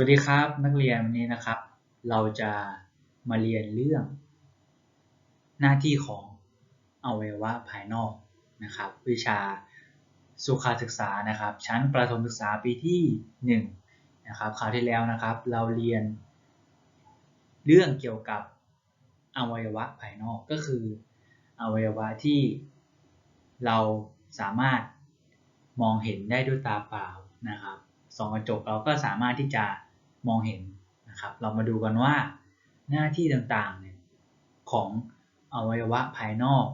วัสดีครับนักเรียนวันนี้นะครับ เราจะมาเรียนเรื่อง หน้าที่ของอวัยวะภายนอกนะครับ วิชาสุขศึกษานะครับ ชั้นประถมศึกษาปีที่1นะครับคราวที่แล้วนะครับ เราเรียน เรื่องเกี่ยวกับอวัยวะภายนอกก็คือ อวัยวะที่เราสามารถมองเห็นได้ด้วยตาเปล่านะครับส่องกระจกเราก็สามารถที่จะ มองเห็นนะครับ เรามาดูกันว่าหน้าที่ต่างๆเนี่ยของอวัยวะภายนอก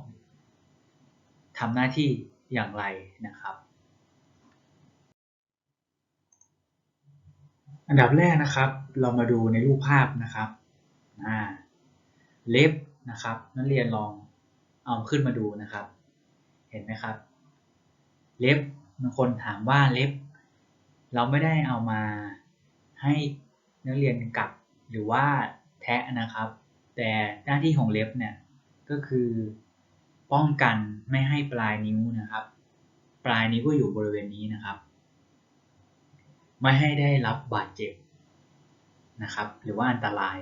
ทำหน้าที่อย่างไรนะครับ อันดับแรกนะครับ เรามาดูในรูปภาพนะครับเล็บนะครับ นักเรียนลองเอาขึ้นมาดูนะครับ เห็นไหมครับ เล็บบางคนถามว่าเล็บ เราไม่ได้เอามาให้ นักเรียนกัดหรือว่าแทะนะครับ แต่หน้าที่ของเล็บเนี่ยก็คือป้องกันไม่ให้ปลายนิ้วนะครับ ปลายนิ้วก็อยู่บริเวณนี้นะครับ ไม่ให้ได้รับบาดเจ็บนะครับ หรือว่าอันตราย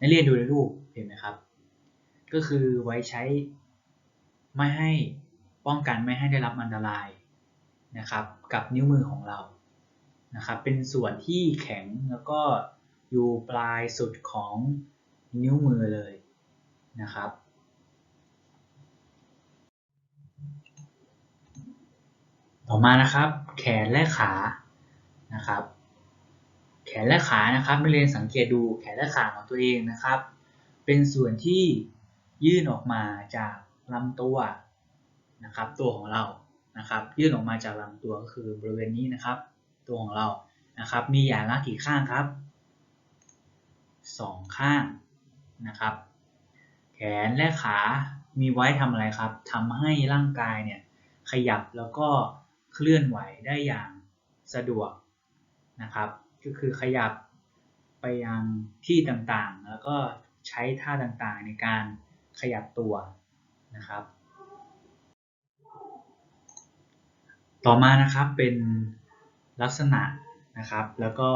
นักเรียนดูในรูปเห็นไหมครับ ก็คือไว้ใช้ไม่ให้ป้องกันไม่ให้ได้รับอันตรายนะครับ กับนิ้วมือของเรานะครับ เป็นส่วนที่แข็งแล้วก็ อยู่ปลายสุดของนิ้วมือเลยนะครับ ต่อมานะครับ แขนและขานะครับ แขนและขานะครับนักเรียนสังเกตดูแขนและขาของตัวเองนะครับ เป็นส่วนที่ยื่นออกมาจากลำตัวนะครับ ตัวของเรานะครับ ยื่นออกมาจากลำตัวก็คือบริเวณนี้นะครับ ตัวของเรานะครับ มีอย่างละกี่ข้างครับ สองข้างนะครับ แขนและขามีไว้ทำอะไรครับทำให้ร่างกายเนี่ยขยับแล้วก็เคลื่อนไหวได้อย่างสะดวกนะครับก็คือขยับไปยังที่ต่างๆ แล้วก็ใช้ท่าต่างๆในการขยับตัวนะครับ ต่อมานะครับเป็นลักษณะนะครับแล้วก็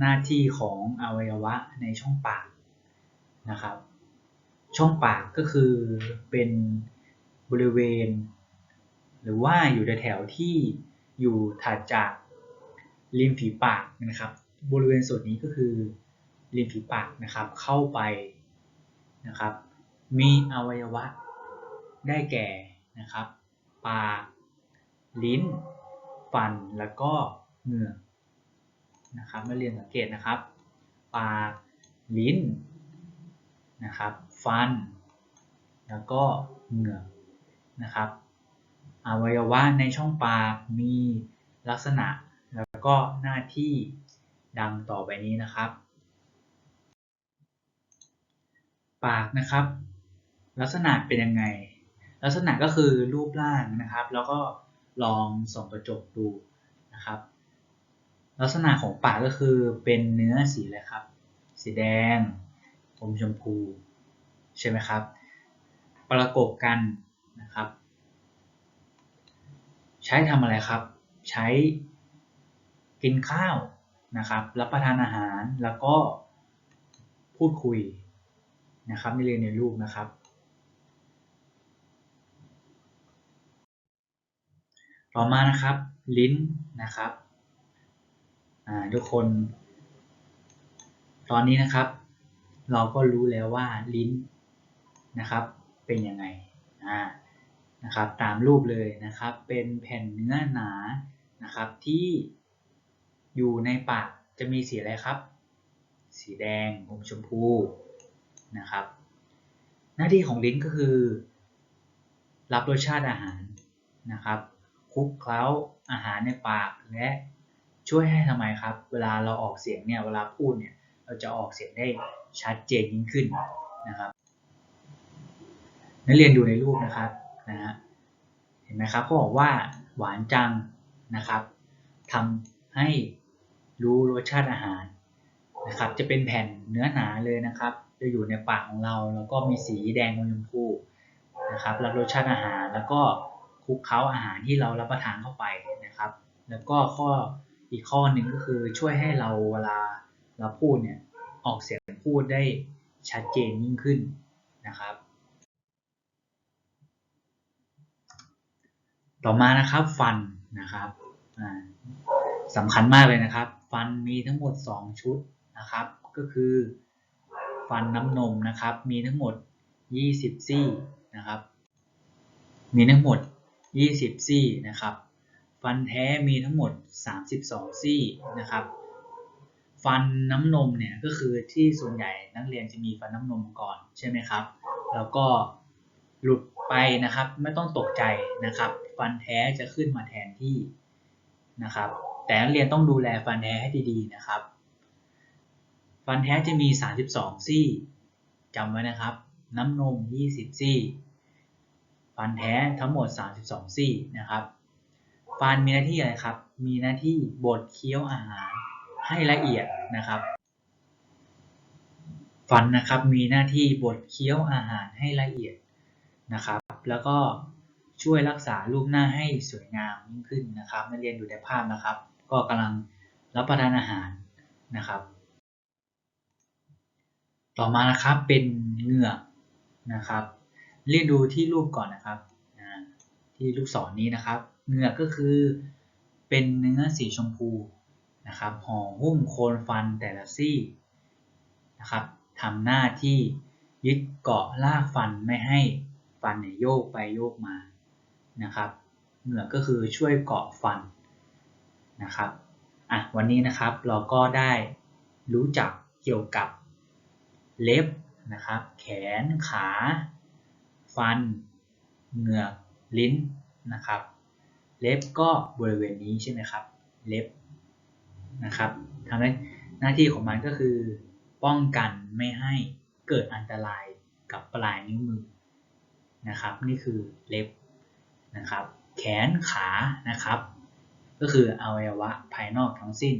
หน้าที่ของอวัยวะในช่องปากนะครับ ช่องปากก็คือเป็นบริเวณ หรือว่าอยู่ในแถวที่อยู่ถัดจากริมฝีปากนะครับ บริเวณส่วนนี้ก็คือริมฝีปากนะครับเข้าไปนะครับ มีอวัยวะได้แก่นะครับ ปาก ลิ้น ฟันแล้วก็เหงือก นะครับนักเรียนสังเกตนะครับ ปากลิ้นนะครับฟัน แล้วก็เหงือกนะครับอวัยวะในช่องปากมีลักษณะแล้วก็หน้าที่ดังต่อไปนี้นะครับ ปากนะครับ ลักษณะเป็นยังไง ลักษณะก็คือรูปร่างนะครับ แล้วก็ลองส่องกระจกดูนะครับ ลักษณะของปากก็คือเป็นเนื้อสีอะไรครับ สีแดง อมชมพู ใช่ไหมครับ ประกบกันนะครับ ใช้ทำอะไรครับ ใช้กินข้าวนะครับ รับประทานอาหาร แล้วก็พูดคุยนะครับในเรียนในรูปนะครับ ต่อมานะครับ ลิ้นนะครับ ทุกคน ตอนนี้นะครับ เราก็รู้แล้วว่าลิ้นนะครับ เป็นยังไงนะครับ ตามรูปเลยนะครับ เป็นแผ่นเนื้อหนานะครับ ที่อยู่ในปากจะมีสีอะไรครับ สีแดงอมชมพูนะครับ หน้าที่ของลิ้นก็คือ รับรสชาติอาหารนะครับคลุกเคล้าอาหารในปากและ ช่วยให้ทำไมครับ เวลาเราออกเสียงเนี่ยเวลาพูดเนี่ยเราจะออกเสียงได้ชัดเจนยิ่งขึ้นนะครับนักเรียนดูในรูปนะครับนะฮะเห็นไหมครับเขาบอกว่าหวานจังนะครับทำให้รู้รสชาติอาหารนะครับจะเป็นแผ่นเนื้อหนาเลยนะครับจะอยู่ในปากของเราแล้วก็มีสีแดงอมชมพูนะครับรับรสชาติอาหารแล้วก็คลุกเคล้าอาหารที่เรารับประทานเข้าไปนะครับ แล้วก็ข้อ อีกข้อหนึ่งก็คือช่วยให้เราเวลาเราพูดเนี่ยออกเสียงพูดได้ชัดเจนยิ่งขึ้นนะครับ ต่อมานะครับฟันนะครับสำคัญมากเลยนะครับ ฟันมีทั้งหมด 2 ชุดนะครับ ก็คือฟันน้ำนมนะครับ มีทั้งหมด 20 ซี่นะครับ มีทั้งหมด 20 ซี่นะครับ ฟันแท้มีทั้งหมด 32 ซี่นะครับ ฟันน้ำนมเนี่ยก็คือที่ส่วนใหญ่นักเรียนจะมีฟันน้ำนมก่อนใช่ไหมครับ แล้วก็หลุดไปนะครับไม่ต้องตกใจนะครับ ฟันแท้จะขึ้นมาแทนที่นะครับ แต่นักเรียนต้องดูแลฟันแท้ให้ดีๆนะครับ ฟันแท้จะมี 32 ซี่จำไว้นะครับ น้ำนม 20 ซี่ ฟันแท้ทั้งหมด 32 ซี่นะครับ ฟันมีหน้าที่อะไรครับ มีหน้าที่บดเคี้ยวอาหารให้ละเอียดนะครับ ฟันนะครับมีหน้าที่บดเคี้ยวอาหารให้ละเอียดนะครับ แล้วก็ช่วยรักษารูปหน้าให้สวยงามยิ่งขึ้นนะครับนักเรียนดูในภาพนะครับ ก็กำลังรับประทานอาหารนะครับ ต่อมานะครับเป็นเหงือกนะครับ เรียนดูที่รูปก่อนนะครับที่ลูกศรนี้นะครับ เหงือกก็คือเป็นเนื้อสีชมพูนะครับห่อหุ้มโคนฟันแต่ละซี่นะครับทำหน้าที่ยึดเกาะลากฟันไม่ให้ฟันเนี่ยโยกไปโยกมานะครับเหงือกก็คือช่วยเกาะฟันนะครับอะวันนี้นะครับเราก็ได้รู้จักเกี่ยวกับเล็บนะครับแขนขา ฟัน เหงือกลิ้นนะครับ เล็บก็บริเวณนี้ใช่ไหมครับ เล็บนะครับทำหน้าที่ของมันก็คือ ป้องกันไม่ให้เกิดอันตรายกับปลายนิ้วมือนะครับ นี่คือเล็บนะครับ แขนขานะครับ ก็คืออวัยวะภายนอกทั้งสิ้น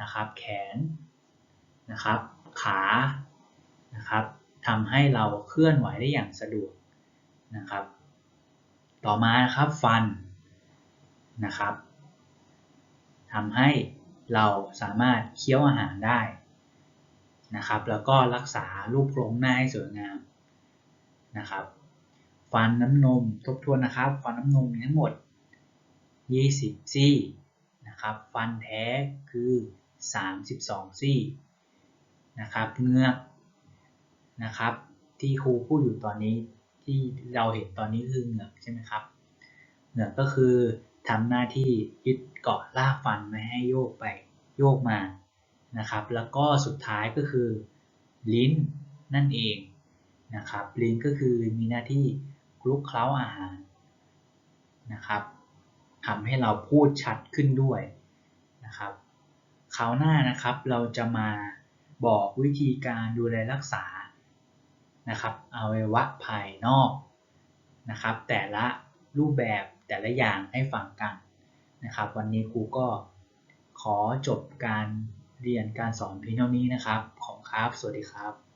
นะครับ แขนนะครับ ขานะครับทำให้เราเคลื่อนไหวได้อย่างสะดวกนะครับ ต่อมานะครับฟัน นะครับทำให้เราสามารถเคี้ยวอาหารได้นะครับ แล้วก็รักษารูปโครงหน้าให้สวยงามนะครับ ฟันน้ำนมทบทวนนะครับ ฟันน้ำนมมีทั้งหมด 20 ซี่นะครับ ฟันแท้คือ 32 ซี่นะครับเงือกนะครับ ที่ครูพูดอยู่ตอนนี้ที่เราเห็นตอนนี้คือเหงือกใช่ไหมครับเหงือกก็คือ ทำหน้าที่ยึดเกาะลากฟันไม่ให้โยกไปโยกมานะครับ แล้วก็สุดท้ายก็คือลิ้นนั่นเองนะครับ ลิ้นก็คือมีหน้าที่คลุกเคล้าอาหารนะครับทำให้เราพูดชัดขึ้นด้วยนะครับคราวหน้านะครับเราจะมาบอกวิธีการดูแลรักษานะครับอวัยวะภายนอกนะครับ แต่ละรูปแบบ แต่ละอย่างให้ฟังกันนะครับ วันนี้ครูก็ขอจบการเรียนการสอนเพียงเท่านี้นะครับ ขอบครับ สวัสดีครับ